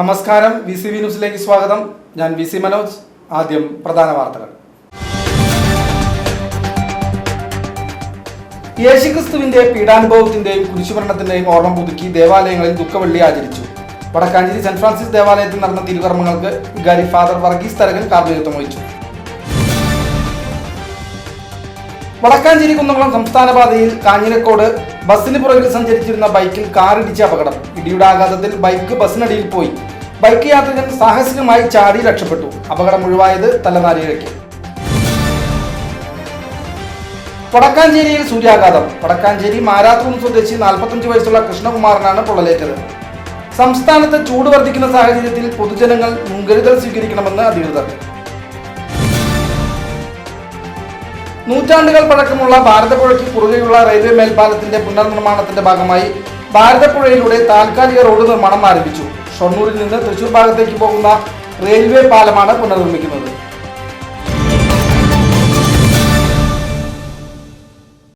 നമസ്കാരം V C V ന്യൂസിലേക്ക് സ്വാഗതം. ഞാൻ വി സി മനോജ് ആദ്യം പ്രധാന വാർത്തകൾ. യേശുക്രിസ്തുവിന്റെ പീഡാനുഭവത്തിന്റെയും കുരിശുമരണത്തിന്റെയും ഓർമ്മ പുതുക്കി ദേവാലയങ്ങളിൽ ദുഃഖവെള്ളി ആചരിച്ചു. വടക്കാഞ്ചേരി സെന്റ് ഫ്രാൻസിസ് ദേവാലയത്തിൽ നടന്ന തിരുകർമ്മങ്ങൾക്ക് ഗാരി ഫാദർ വർഗീസ് തരകൻ കാർമ്മികത്വം വഹിച്ചു. വടക്കാഞ്ചേരി കുന്നംകുളം സംസ്ഥാന പാതയിൽ കാഞ്ഞിരക്കോട് ബസ്സിന് പുറകിൽ സഞ്ചരിച്ചിരുന്ന ബൈക്കിൽ കാറിടിച്ച അപകടം. ഇടിയുടെ ആഘാതത്തിൽ ബൈക്ക് ബസ്സിനടിയിൽ പോയി. ബൈക്ക് യാത്രികൻ സാഹസികമായി ചാടി രക്ഷപ്പെട്ടു. അപകടം ഒഴിവായത് തലനാരിഴയ്ക്ക്. വടക്കാഞ്ചേരിയിൽ സൂര്യാഘാതം. വടക്കാഞ്ചേരി മാരാത്തൂൺ സ്വദേശി നാൽപ്പത്തഞ്ച് വയസ്സുള്ള കൃഷ്ണകുമാറിനാണ് പൊള്ളലേറ്റത്. സംസ്ഥാനത്ത് ചൂട് വർദ്ധിക്കുന്ന സാഹചര്യത്തിൽ പൊതുജനങ്ങൾ മുൻകരുതൽ സ്വീകരിക്കണമെന്ന് അധികൃതർ. നൂറ്റാണ്ടുകൾ പഴക്കമുള്ള ഭാരതപ്പുഴയ്ക്ക് കുറുകെയുള്ള റെയിൽവേ മേൽപ്പാലത്തിന്റെ പുനർനിർമ്മാണത്തിന്റെ ഭാഗമായി ഭാരതപ്പുഴയിലൂടെ താൽക്കാലിക റോഡ് നിർമ്മാണം ആരംഭിച്ചു. ഷൊർണൂരിൽ നിന്ന് തൃശൂർ ഭാഗത്തേക്ക് പോകുന്ന റെയിൽവേ പാലമാണ് പുനർനിർമ്മിക്കുന്നത്.